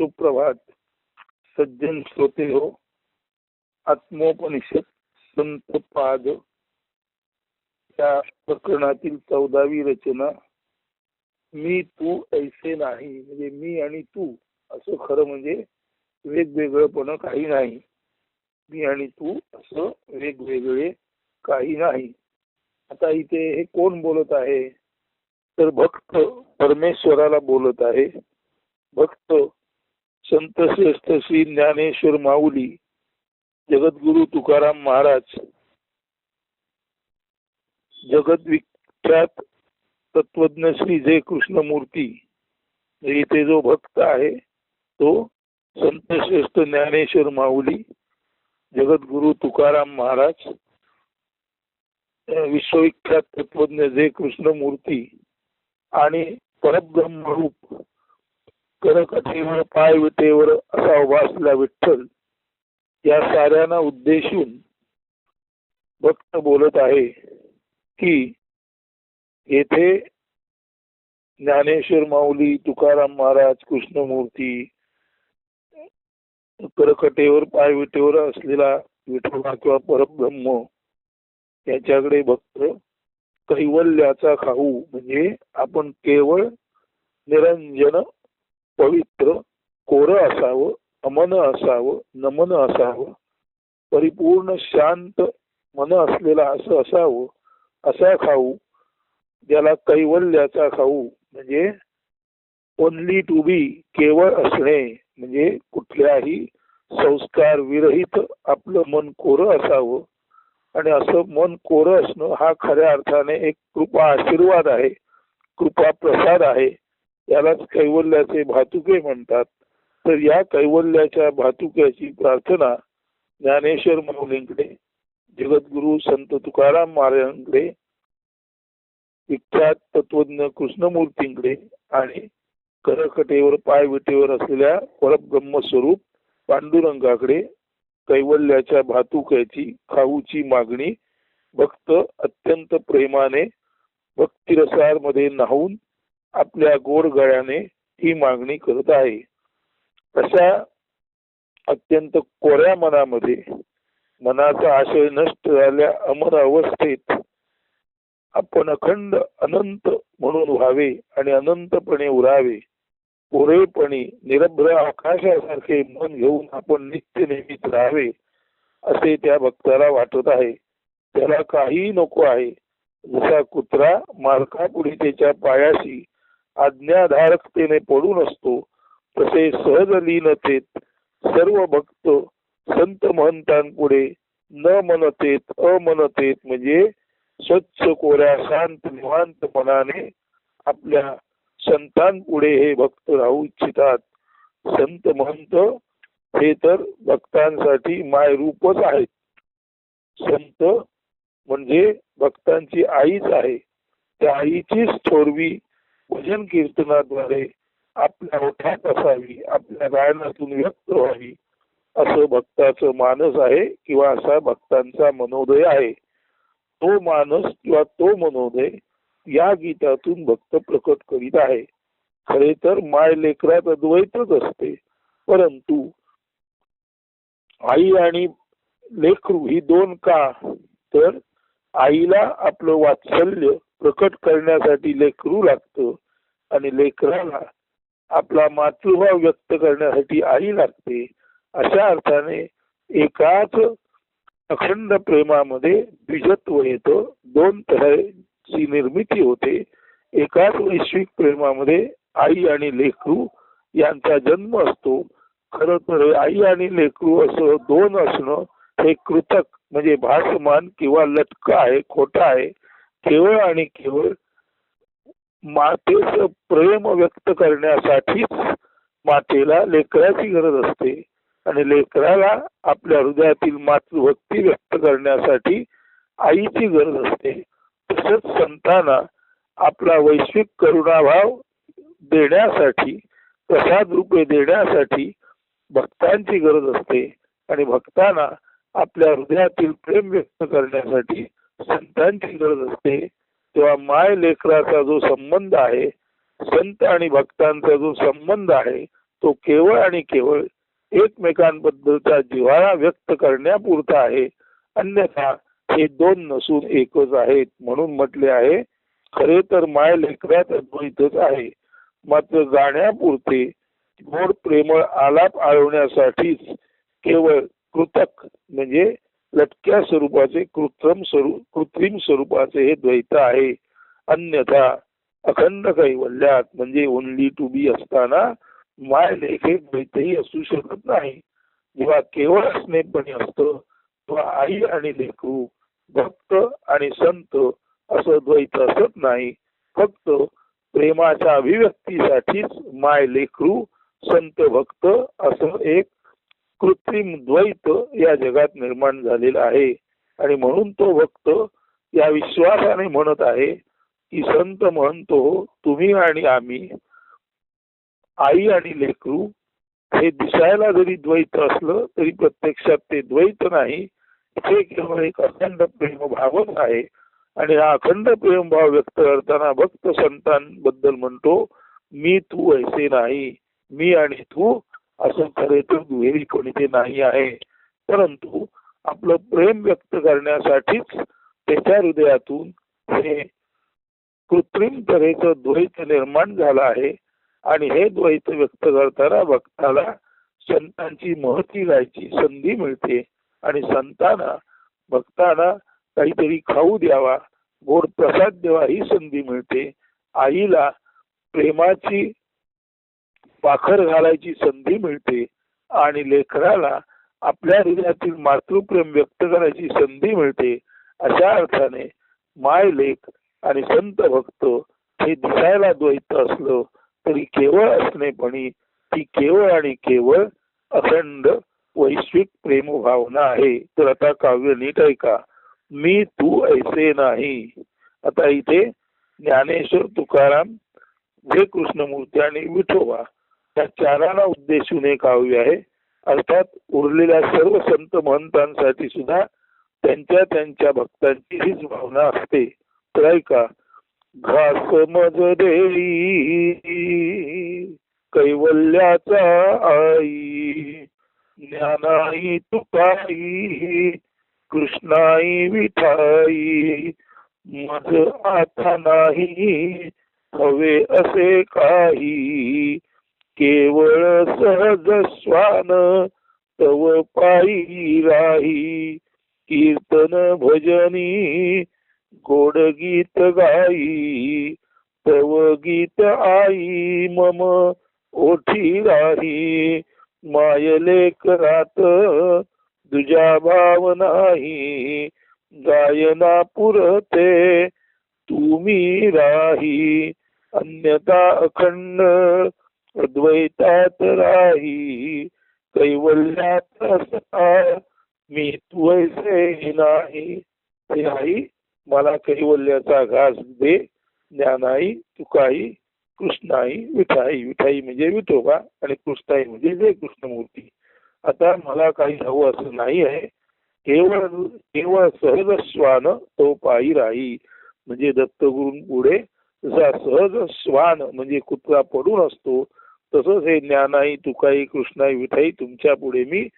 सुप्रभात. सज्जन श्रोते हो. आत्मोपनिषद संत पाद या प्रकरणातील चौदावी रचना. मी तू ऐसे नाही. म्हणजे मी आणि तू असं खरं म्हणजे वेगवेगळंपण काही नाही. मी आणि तू असं वेगवेगळे काही नाही. आता इथे हे कोण बोलत आहे? तर भक्त परमेश्वराला बोलत आहे. भक्त संत श्रेष्ठ श्री ज्ञानेश्वर माऊली जगद्गुरु तुकाराम महाराज जगत विख्यात तत्वज्ञ श्री जय कृष्णमूर्ती इथे जो भक्त आहे तो संत श्रेष्ठ ज्ञानेश्वर माऊली जगद्गुरु तुकाराम महाराज विश्वविख्यात तत्वज्ञ जय कृष्णमूर्ती आणि परब्रह्मरूप रूप करकथेवर पाय विटेवर असा उभा विठ्ठल. या साऱ्यांना उद्देशून भक्त बोलत आहे की येथे ज्ञानेश्वर माऊली तुकाराम महाराज कृष्णमूर्ती करकटेवर पाय विटेवर असलेला विठोबा किंवा परब्रह्म याच्याकडे भक्त कैवल्याचा खाऊ. म्हणजे आपण केवळ निरंजन पवित्र कोर असावं अमन असावं नमन असावं परिपूर्ण शांत मन असलेला असं असावं असा खाऊ ज्याला कैवल्याचा खाऊ म्हणजे ओनली टू बी केवळ असणे म्हणजे कुठल्याही संस्कार विरहित आपलं मन कोरं असावं. आणि असं मन कोरं असणं हा खऱ्या अर्थाने एक कृपा आशीर्वाद आहे कृपा प्रसाद आहे. यालाच कैवल्याचे भातुके म्हणतात. तर या कैवल्याच्या भातुक्याची प्रार्थना ज्ञानेश्वर माऊलींकडे जगद्गुरु संत तुकाराम महाराजांकडे विख्यात तत्वज्ञ कृष्णमूर्तींकडे आणि करकटेवर पाय विटेवर असलेल्या परब्रह्म स्वरूप पांडुरंगाकडे कैवल्याच्या भातुक्याची खाऊची मागणी भक्त अत्यंत प्रेमाने भक्तिरसारमध्ये नाहून आपल्या गोड गळ्याने ही मागणी करत आहे. अशा अत्यंत कोऱ्या मनामध्ये मनाचा आशय नष्ट झाल्या अमर अवस्थेत आपण अखंड अनंत म्हणून व्हावे आणि अनंतपणे उरावे. कोरेपणी निरभ्र आकाशासारखे मन घेऊन आपण नित्य नेहमीच राहावे असे त्या भक्ताला वाटत आहे. त्याला काहीही नको आहे. जसा कुत्रा मालकापुढे त्याच्या पायाशी आज्ञाधारकतेने पडून असतो तसे सहज लीनतेत सर्व भक्त संत महंतांपुढे न मनतेत अमनतेत म्हणजे स्वच्छ कोऱ्या शांत निवांत मनाने आपल्या संतांपुढे हे भक्त राहू इच्छितात. संत महंत हे तर भक्तांसाठी माय रूपच आहेत. संत म्हणजे भक्तांची आईच आहे. त्या आईचीच थोरवी भजन कीर्तनाद्वारे आपल्या ओठात असावी आपल्या गायनातून व्यक्त व्हावी असं भक्ताचं मानस आहे किंवा असा भक्तांचा मनोदय आहे. तो मानस किंवा तो मनोदय या गीतातून भक्त प्रकट करीत आहे. खरे तर माय लेकरात अद्वैतच असते. परंतु आई आणि लेखरू ही दोन का? तर आईला आपलं वात्सल्य प्रकट करण्यासाठी लेकरू लागतं आणि लेकराला आपला मातृभाव व्यक्त करण्यासाठी आई लागते. अशा अर्थाने एकाच अखंड प्रेमामध्ये द्विजत्व येतं. दोन तऱ्हेची निर्मिती होते. एकाच वैश्विक प्रेमामध्ये आई आणि लेकरू यांचा जन्म असतो. खर तर आई आणि लेकरू असं दोन असणं हे कृतक म्हणजे भासमान किंवा लटक आहे खोटा आहे. केवळ आणि केवळ मातेच प्रेम व्यक्त करण्यासाठीच मातेला लेकराची गरज असते. आणि लेकराला आपल्या हृदयातील मातृभक्ती व्यक्त करण्यासाठी आईची गरज असते. तसंच संतांना आपला वैश्विक करुणाभाव देण्यासाठी प्रसाद रूपे देण्यासाठी भक्तांची गरज असते. आणि भक्तांना आपल्या हृदयातील प्रेम व्यक्त करण्यासाठी संतांची गरज असते तेव्हा माय लेकराचा जो संबंध आहे संत आणि भक्तांचा जो संबंध आहे तो केवळ आणि केवळ एकमेकांबद्दलचा जिव्हाळा व्यक्त करण्यापुरता आहे. अन्यथा हे दोन नसून एकच आहेत म्हणून म्हटले आहे खरे तर माय लेकरात अद्वैतच आहे. मात्र जाण्यापुरते गोड प्रेमळ आलाप आळवण्यासाठीच केवळ कृतक म्हणजे लटक्या स्वरूपाचे कृत्रिम स्वरूप कृत्रिम स्वरूपाचे हे द्वैत आहे. अन्यथा अखंड कैवल्यात म्हणजे ओनली टू बी असताना माय लेख हे द्वैतही असू शकत नाही. जेव्हा केवळ स्नेहपणे असतं तेव्हा आई आणि लेखू भक्त आणि संत असं द्वैत असत नाही. फक्त प्रेमाच्या अभिव्यक्तीसाठीच माय लेखरू संत भक्त असं एक कृत्रिम द्वैत या जगात निर्माण झालेला आहे. आणि म्हणून तो भक्त या विश्वासाने म्हणत आहे की संत म्हणतो तुम्ही आणि आम्ही आई आणि लेकरू हे दिसायला जरी द्वैत असलं तरी प्रत्यक्षात ते द्वैत नाही. हे केवळ एक अखंड प्रेमभावच आहे. आणि हा अखंड प्रेमभाव व्यक्त करताना भक्त संतांबद्दल म्हणतो मी तू ऐसे नाही. मी आणि तू असं खरे तर दुहेरी कोणी ते नाही आहे. परंतु आपलं प्रेम व्यक्त करण्यासाठीच त्याच्या हृदयातून हे कृत्रिम तऱ्हेचं द्वैत निर्माण झालं आहे आणि हे द्वैत व्यक्त करताना भक्ताला संतांची महती गायची संधी मिळते आणि संतांना भक्तांना काहीतरी खाऊ द्यावा गोड प्रसाद द्यावा ही संधी मिळते. आईला प्रेमाची पाखर घालायची संधी मिळते आणि लेकराला आपल्या हृदयातील मातृप्रेम व्यक्त करायची संधी मिळते अशा अर्थाने माय लेख आणि संत भक्त हे दिसायला द्वैत असलं तरी केवळ असणेपणी ती केवळ आणि केवळ अखंड वैश्विक प्रेम भावना आहे. तर आता काव्य नीट ऐका. मी तू ऐसे नाही. आता इथे ज्ञानेश्वर तुकाराम जे कृष्णमूर्ती आणि विठोबा त्या चाराला उद्देशून हे काव्य आहे. अर्थात उरलेल्या सर्व संत महंतांसाठी सुद्धा त्यांच्या त्यांच्या भक्तांची हीच भावना असते. तर ऐका घास मज देई कैवल्याचा आई ज्ञानाई तुकाई कृष्णाई विठाई मज आता नाही हवे असे काही. केवळ सहज स्वान तव पायी राही. कीर्तन भजनी गोड गीत गाई. तव गीत आई मम ओठी राही. मायले करात तुझ्या भाव नाही. गायना पुरते तुम्ही राही. अन्यथा अखंड अद्वैतात राही कैवल्यात असा मी तू नाही. हे आई मला कैवल्याचा घास दे ज्ञानाई तुकाई कृष्णाई विठाई. विठाई म्हणजे विठोबा आणि कृष्णाई म्हणजे जय कृष्णमूर्ती. आता मला काही हवं असं नाही आहे. केवळ केवळ सहज श्वान तो पायी राही. म्हणजे दत्तगुरूंपुढे जसा सहज श्वान म्हणजे कुत्रा पडून असतो. तसंच हे ज्ञानाई तुकाई कृष्णाई विठाई तुमच्यापुढे मी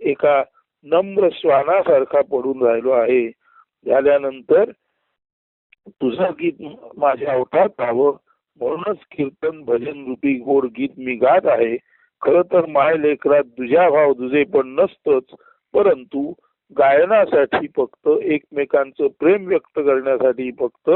एका नम्र श्वानासारखा पडून राहिलो आहे. झाल्यानंतर तुझं गीत माझ्या ओठात राहावं म्हणूनच कीर्तन भजन रूपी गोड गीत मी गात आहे. खर तर माय लेकरात तुझ्या भाव तुझे पण नसतच परंतु गायनासाठी फक्त एकमेकांचं प्रेम व्यक्त करण्यासाठी फक्त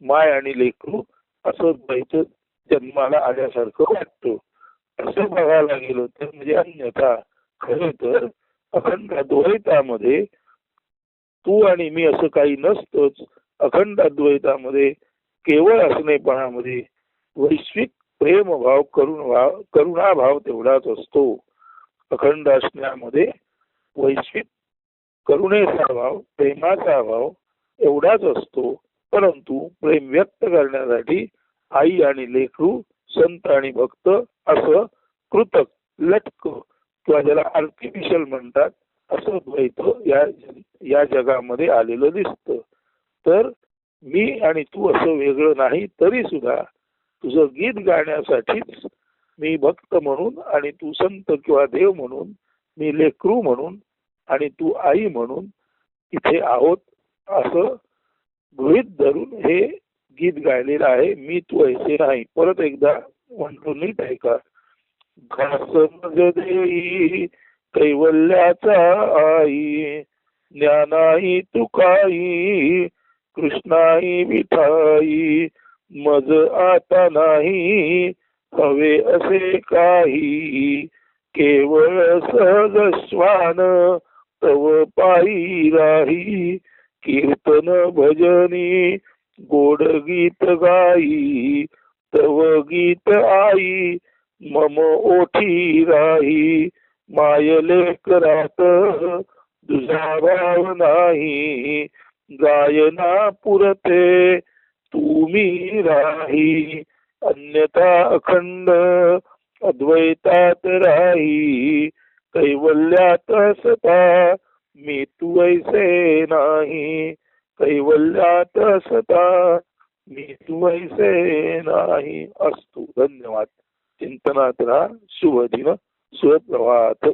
माय आणि लेकरू असं द्वैत जन्माला आल्यासारखं वाटतं. असं बघायला गेलो तर म्हणजे अन्यथा खरं तर अखंड द्वैतामध्ये तू आणि मी असं काही नसतंच. अखंड अद्वैतामध्ये केवळ असणेपणामध्ये वैश्विक प्रेम भाव करुण भाव करुणा भाव तेवढाच असतो. अखंड असण्यामध्ये वैश्विक करुणेचा भाव प्रेमाचा भाव एवढाच असतो. परंतु प्रेम व्यक्त करण्यासाठी आई आणि लेकरू संत आणि भक्त असं कृतक लटक किंवा ज्याला आर्टिफिशियल म्हणतात असं द्वैत या या जगामध्ये आलेलं दिसत. तर मी आणि तू असं वेगळं नाही तरी सुद्धा तुझं गीत गाण्यासाठीच मी भक्त म्हणून आणि तू संत किंवा देव म्हणून मी लेकरू म्हणून आणि तू आई म्हणून इथे आहोत असं गृहित धरून हे गीत गायलेलं आहे. मी तू ऐसे नाही. परत एकदा म्हणतो नीट ऐका घास कैवल्याचा आई ज्ञानाई तुकाई कृष्णाई विठाई मज आता नाही हवे असे काही केवळ सहज श्वान तव पायी राही कीर्तन भजनी गोड गीत गाई तव गीत आई मम ओठी राही मायले करात तुझा भाव नाही गायना पुरते तुम्ही राही अन्यथा अखंड अद्वैतात राही कैवल्यात सता मी तू ऐसे नाही कैवल्यात सता मी तू ऐसे नाही असतो। धन्यवाद। चिंतनात राहा शुभ दिन सुप्रभात।